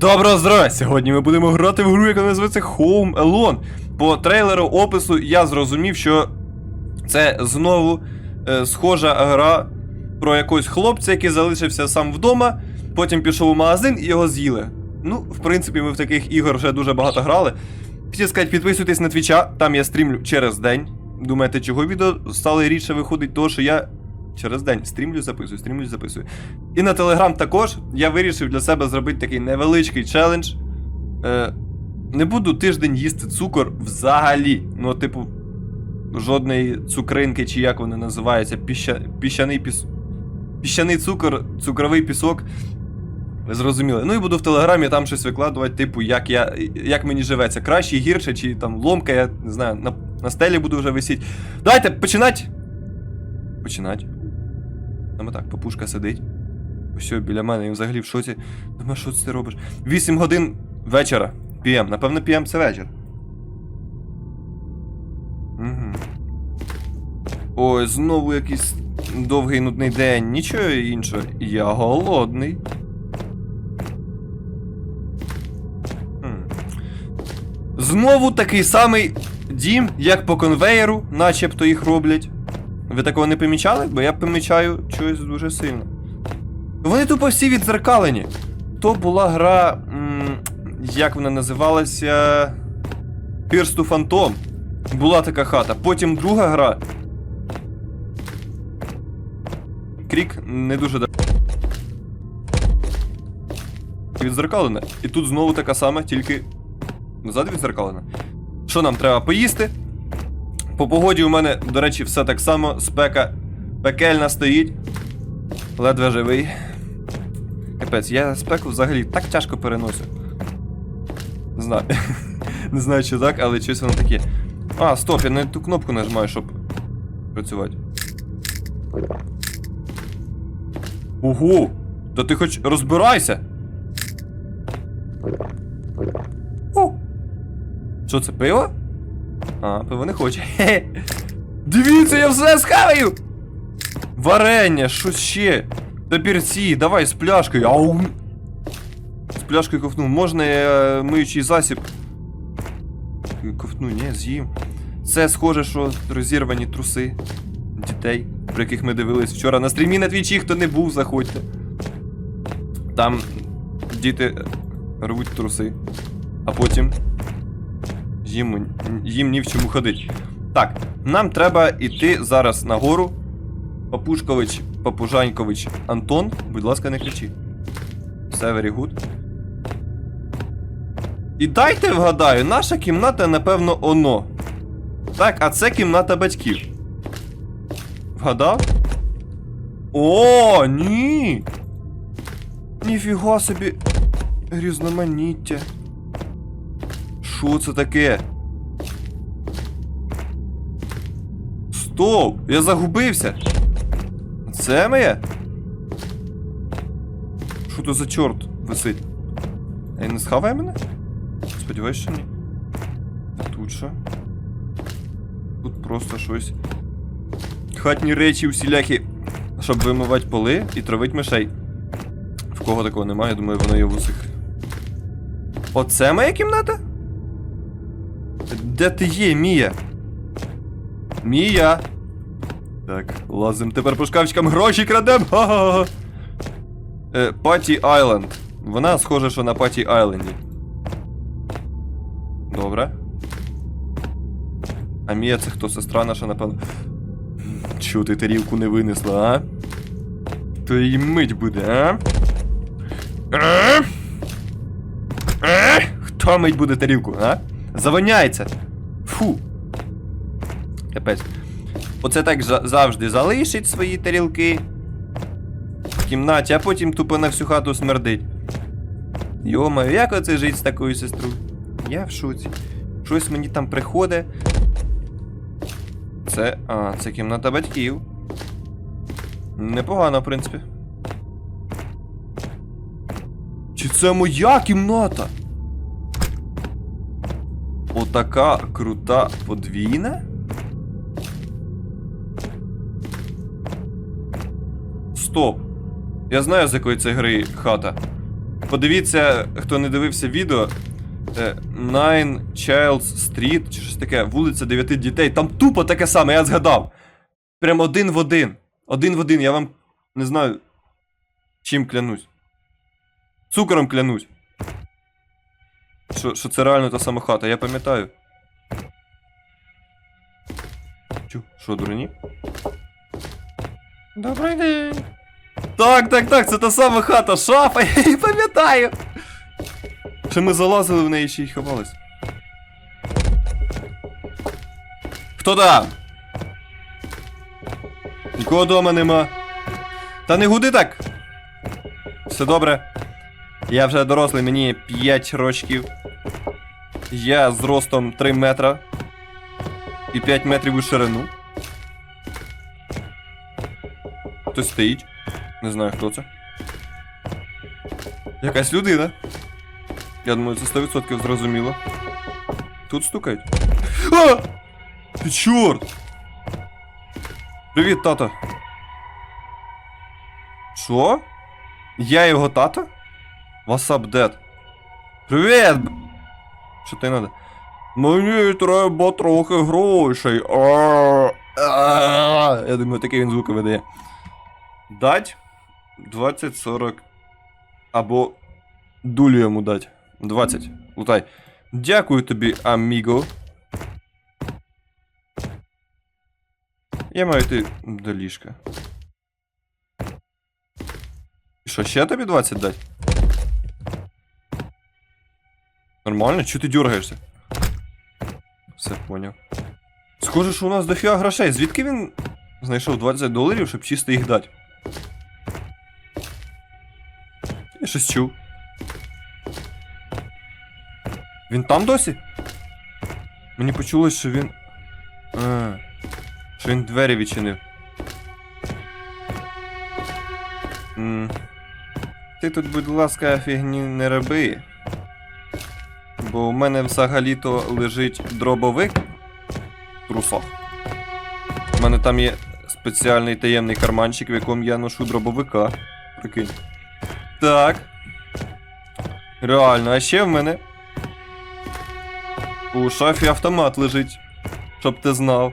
Доброго здоров'я! Сьогодні ми будемо грати в гру, яка називається Home Alone. По трейлеру опису я зрозумів, що це знову е, схожа гра про якогось хлопця, який залишився сам вдома, потім пішов у магазин і його з'їли. Ну, в принципі, ми в таких ігор вже дуже багато грали. Хотів сказати, підписуйтесь на твіча, там я стрімлю через день. Думаєте, чого відео стало рідше виходить, того, що я через день стрімлю, записую, стрімлю, записую. І на Телеграм також я вирішив для себе зробити такий невеличкий челендж. Е, не буду тиждень їсти цукор взагалі. Ну, типу, жодної цукринки, чи як вони називаються, піща, піщаний піс... Піщаний цукор, цукровий пісок. Ви зрозуміли. Ну і буду в телеграмі там щось викладувати, типу, як я, як мені живеться. Краще, гірше, чи там ломка, я не знаю, на, на стелі буду вже висіти. Давайте починать. Починать. Саме так, папушка сидить. Ось біля мене, він взагалі в шоці. Думаю, що це ти робиш? 8 годин вечора. PM. Напевно, PM це вечір. Угу. Ой, знову якийсь довгий нудний день. Нічого іншого. Я голодний. Знову такий самий дім, як по конвеєру, начебто їх роблять. Ви такого не помічали? Бо я помічаю щось дуже сильно. Вони тупо всі відзеркалені. То була гра. М, як вона називалася. To Phantom. Була така хата. Потім друга гра. Крік не дуже да. Відзеркалена. І тут знову така сама, тільки назад відзеркалена. Що нам треба поїсти? По погоді у мене, до речі, все так само. Спека пекельна стоїть. Ледве живий. Капець, я спеку взагалі так тяжко переносю. Не знаю. Не знаю, чи так, але щось воно таке. А, стоп, я не ту кнопку нажимаю, щоб працювати. Ого! Та ти хоч розбирайся! О! Що це пиво? А, пиво не хоче. Хе. Дивіться, я все схаваю! Варення, що ще? Папірці, давай з пляшкою. Ау! З пляшкою ковтну. Можна я е, миючий засіб? Ковтну, ні, з'їм. Це схоже, що розірвані труси дітей, про яких ми дивились вчора на стрімі на твічі, хто не був, заходьте. Там діти рвуть труси, а потім їм, їм ні в чому ходить. Так, нам треба йти зараз нагору. Папушкович, Папужанькович Антон, будь ласка, не кричи. Все very good. І дайте вгадаю, наша кімната, напевно, оно. Так, а це кімната батьків. Вгадав? О, ні! Ніфіга собі. Різноманіття. Що це таке? Стоп! Я загубився! Це моє? Що то за чорт висить? Він не схаває мене? Сподіваюсь, що ні. Тут що? Тут просто щось. Хатні речі усілякі, щоб вимивати поли і травити мишей. В кого такого немає, думаю, воно є в усіх. Оце моя кімната? Де ти є, Мія? Мія! Так, лазим тепер по шкафчикам гроші крадем! Ха-ха-ха! Е, Паті Айленд. Вона схожа, що на Паті Айленді. Добре. А Мія це хто сестра наша, напевно. Чого ти тарілку не винесла, а? То її мить буде, а? А? А? Хто мить буде тарілку, а? Завоняється! Фу. Капець. Оце так завжди залишить свої тарілки в кімнаті, а потім тупо на всю хату смердить. Йомаю, як оце жить з такою сестрою? Я в шоці. Щось мені там приходить. Це. А, це кімната батьків. Непогано, в принципі. Чи це моя кімната? Отака крута подвійна? Стоп. Я знаю, з якої це гри хата. Подивіться, хто не дивився відео. е, Nine Childs Street, чи щось таке, вулиця дев'яти дітей. Там тупо таке саме, я згадав. Прям один в один. Один в один, я вам не знаю. Чим клянусь. Цукором клянусь. Що, що це реально та сама хата, я пам'ятаю. Чу, що, дурні? Добрий день. Так, так, так, це та сама хата, шафа, я її пам'ятаю. Що ми залазили в неї ще й ховались. Хто там? Нікого дома нема. Та не гуди так. Все добре. Я вже дорослий, мені 5 рочків. Я з ростом 3 метра. І 5 метрів у ширину. Хтось стоїть. Не знаю, хто це. Якась людина. Я думаю, це 100% зрозуміло. Тут стукають. А! Ти чорт! Привіт, тато. Що? Я його тато? What's up, dad? Привіт! Що тобі надо? Мені треба трохи грошей. Я думаю, такий він звуки видає. Дать 20-40. Або дулю йому дать. 20. Лутай. Дякую тобі, аміго. Я маю йти до ліжка. Що, ще тобі 20 дать? Нормально? Чого ти дергаєшся? Все поняв. Схоже, що у нас дофіга грошей. Звідки він знайшов 20 доларів, щоб чисто їх дати? Я щось чув. Він там досі? Мені почулось, що він. А, що він двері відчинив. М. Ти тут, будь ласка, фігні не роби. Бо у мене взагалі-то лежить дробовик в трусах. У мене там є спеціальний таємний карманчик, в якому я ношу дробовика. Прикинь. Так. Реально, а ще в мене. У шафі автомат лежить. Щоб ти знав.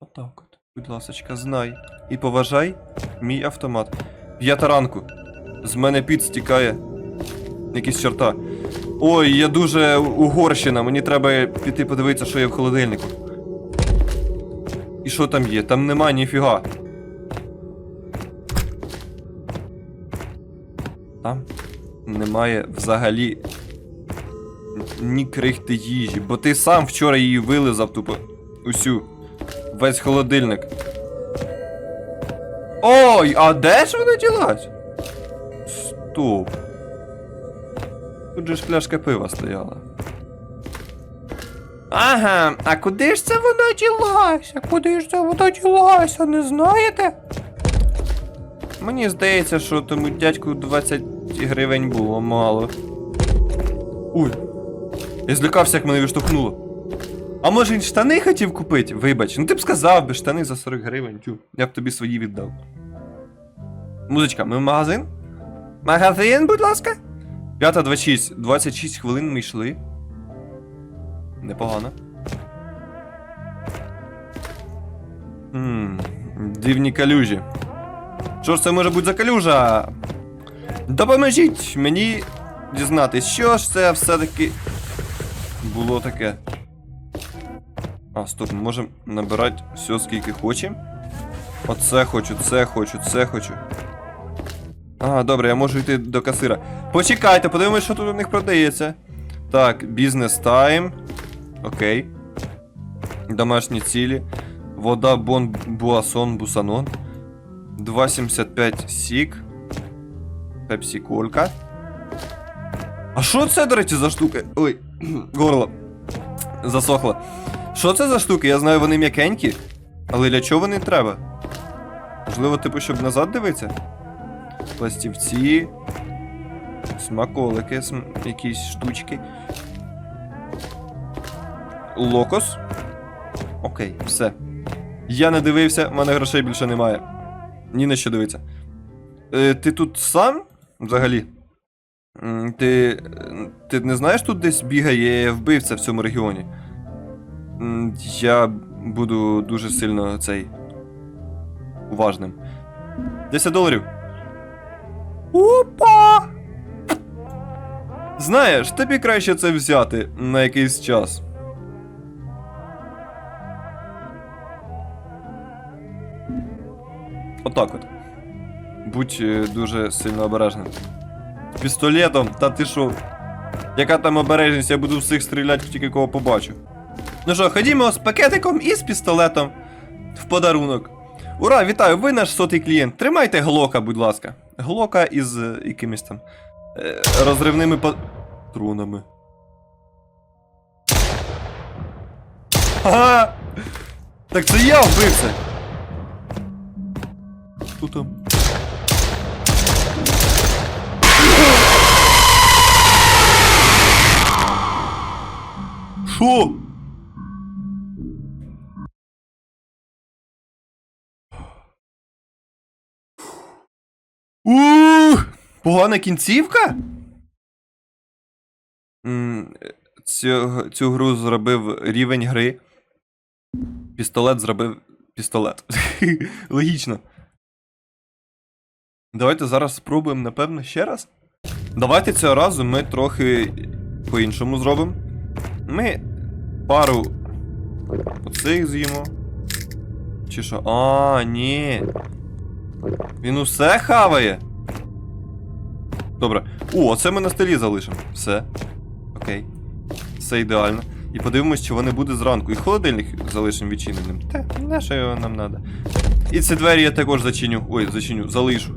Отак от. Будь ласочка, знай. І поважай мій автомат. П'ята ранку. З мене піт стікає. Якісь чорта. Ой, я дуже угорщина, мені треба піти подивитися, що є в холодильнику. І що там є? Там нема ніфіга. Там немає взагалі ні крихти їжі, бо ти сам вчора її вилизав тупо усю. Весь холодильник. Ой, а де ж вона ділась? Стоп. Тут же ж пляшка пива стояла. Ага, а куди ж це вона ділася? Куди ж це вона ділася, не знаєте? Мені здається, що тому дядьку 20 гривень було мало. Ой. Я злякався, як мене відштовхнуло. А може він штани хотів купити? Вибач, ну ти б сказав би штани за 40 гривень, тю. Я б тобі свої віддав. Музичка, ми в магазин? Магазин, будь ласка. 5.26. 26 хвилин ми йшли. Непогано. Хм, дивні калюжі. Що ж це може бути за калюжа? Допоможіть мені дізнатись, що ж це все-таки було таке. А, стоп, ми можемо набирати все скільки хочемо. Оце хочу, це хочу, це хочу. А, добре, я можу йти до касира. Почекайте, подивимось, що тут у них продається. Так, бізнес тайм. Окей. Домашні цілі. Вода Бон Буасон Бусанон. 2,75 сік. Пепсі Колька. А що це, до речі, за штуки? Ой, горло. Засохло. Що це за штуки? Я знаю, вони м'якенькі. Але для чого вони треба? Можливо, типу, щоб назад дивитися? Пластівці. Смаколики, см... якісь штучки. Локос. Окей, все. Я не дивився, в мене грошей більше немає. Ні на що дивитися. Е, ти тут сам? Взагалі? Ти. Ти не знаєш, тут десь бігає вбивця в цьому регіоні? Я буду дуже сильно цей. уважним. 10 доларів. Опа! Знаєш, тобі краще це взяти на якийсь час. Отак от. Будь е, дуже сильно обережним. Пістолетом, та ти що? Яка там обережність, я буду всіх стріляти, тільки кого побачу. Ну що, ходімо з пакетиком і з пістолетом в подарунок. Ура, вітаю! Ви наш сотий клієнт. Тримайте глока, будь ласка. Глока із е, якимись там е, розривними патронами. Ага! Так це я вбивця! Хто там? Шо? Ух! Погана кінцівка? Цю, цю гру зробив рівень гри. Пістолет зробив пістолет. Логічно. Давайте зараз спробуємо, напевно, ще раз. Давайте цього разу ми трохи по-іншому зробимо. Ми пару оцих з'їмо. Чи що? А, ні. Він усе хаває. Добре. О, оце ми на столі залишимо. Все. Окей. Все ідеально. І подивимось, чи вони буде зранку. І холодильник залишимо відчиненим. Те, не що його нам треба. І ці двері я також зачиню. Ой, зачиню, залишу.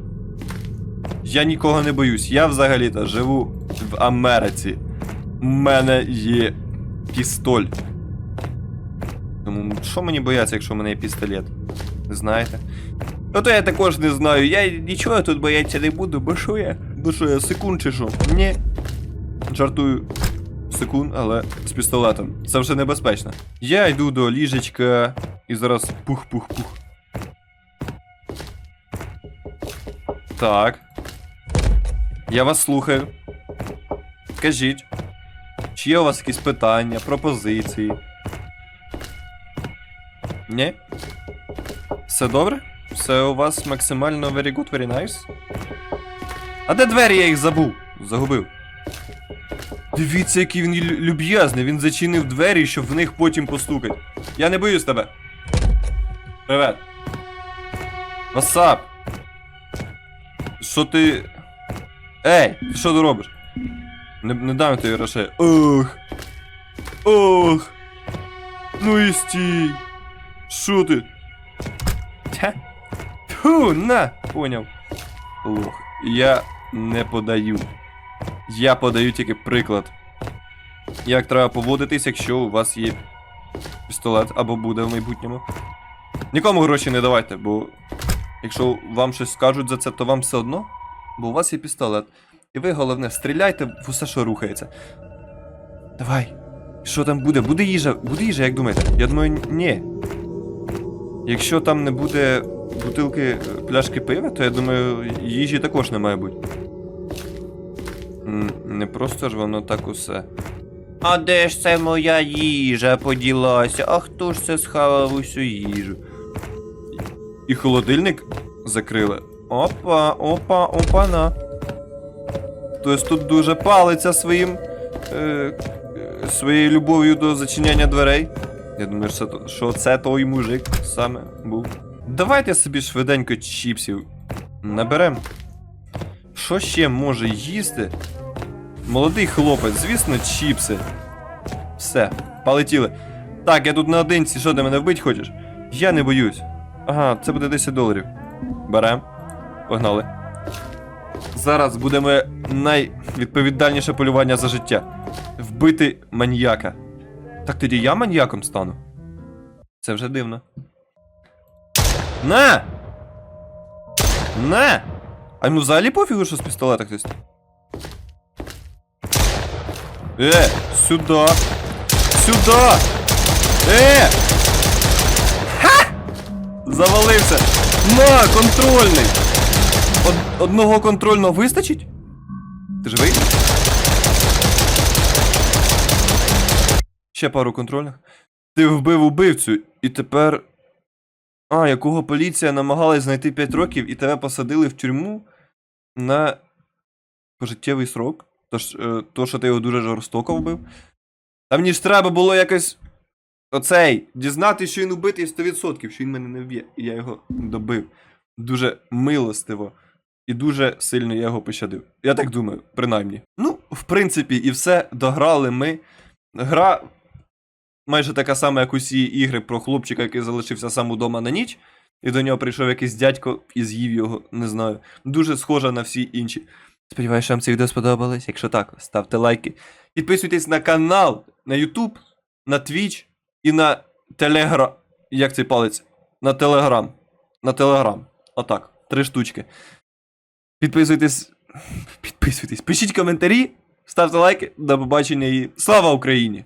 Я нікого не боюсь. Я взагалі-то живу в Америці. У мене є пістоль. Тому що мені бояться, якщо в мене є пістолет? Не знаєте? Ну то я також не знаю. Я нічого тут бояться не буду, бо що я? Бо що я секунд чи що? Ні. Жартую. Секунд, але з пістолетом. Це вже небезпечно. Я йду до ліжечка і зараз пух-пух-пух. Так. Я вас слухаю. Кажіть. Чи є у вас якісь питання, пропозиції? Ні? Все добре? Все у вас максимально very good, very nice? А де двері я їх забув? Загубив. Дивіться, який він люб'язний. Він зачинив двері, щоб в них потім постукать. Я не боюсь тебе. Привет. Васап. Що ти. Ей, що ти робиш? Не, не дам тобі грошей. Ох. Ох. Ну і стій. Що ти? Тя. Фу, на, поняв. Лох. Я не подаю. Я подаю тільки приклад. Як треба поводитись, якщо у вас є пістолет або буде в майбутньому. Нікому гроші не давайте, бо якщо вам щось скажуть за це, то вам все одно, бо у вас є пістолет. І ви, головне, стріляйте в усе, що рухається. Давай. Що там буде? Буде їжа? Буде їжа, як думаєте? Я думаю, ні. Якщо там не буде бутилки е, пляшки пива, то я думаю, їжі також не має бути. Не просто ж воно так усе. А де ж це моя їжа поділася? А хто ж це схавав усю їжу? І холодильник закрили. Опа, опа, опана. Хтось тут дуже палиться своїм. Е, е, своєю любов'ю до зачиняння дверей. Я думаю, що це той мужик саме був. Давайте собі швиденько чіпсів наберем. Що ще може їсти? Молодий хлопець, звісно, чіпси. Все, полетіли. Так, я тут наодинці, що ти мене вбить хочеш? Я не боюсь. Ага, це буде 10 доларів. Берем. Погнали. Зараз будемо найвідповідальніше полювання за життя. Вбити маньяка. Так тоді я маньяком стану. Це вже дивно. На! На! А йому взагалі пофігу, що з пістолета хтось. Е, сюди! Сюди! Е! Ха! Завалився! На, контрольний! Од Одного контрольного вистачить? Ти живий? Ще пару контрольних. Ти вбив убивцю і тепер а, якого поліція намагалась знайти 5 років, і тебе посадили в тюрму на пожиттєвий срок. Тож, е, то, що ти його дуже жорстоко вбив. Та мені ж треба було якось. Оцей, дізнатися, що він убитий 100%, що він мене не вб'є. І я його добив. Дуже милостиво. І дуже сильно я його пощадив. Я так думаю, принаймні. Ну, в принципі, і все. Дограли ми. Гра майже така сама, як усі ігри про хлопчика, який залишився сам удома на ніч. І до нього прийшов якийсь дядько і з'їв його, не знаю. Дуже схожа на всі інші. Сподіваюсь, що вам це відео сподобалось. Якщо так, ставте лайки. Підписуйтесь на канал, на YouTube, на Twitch і на Telegram. Як цей палець? На Telegram. На Telegram. Отак. Три штучки. Підписуйтесь. Підписуйтесь. Пишіть коментарі, ставте лайки. До побачення і слава Україні!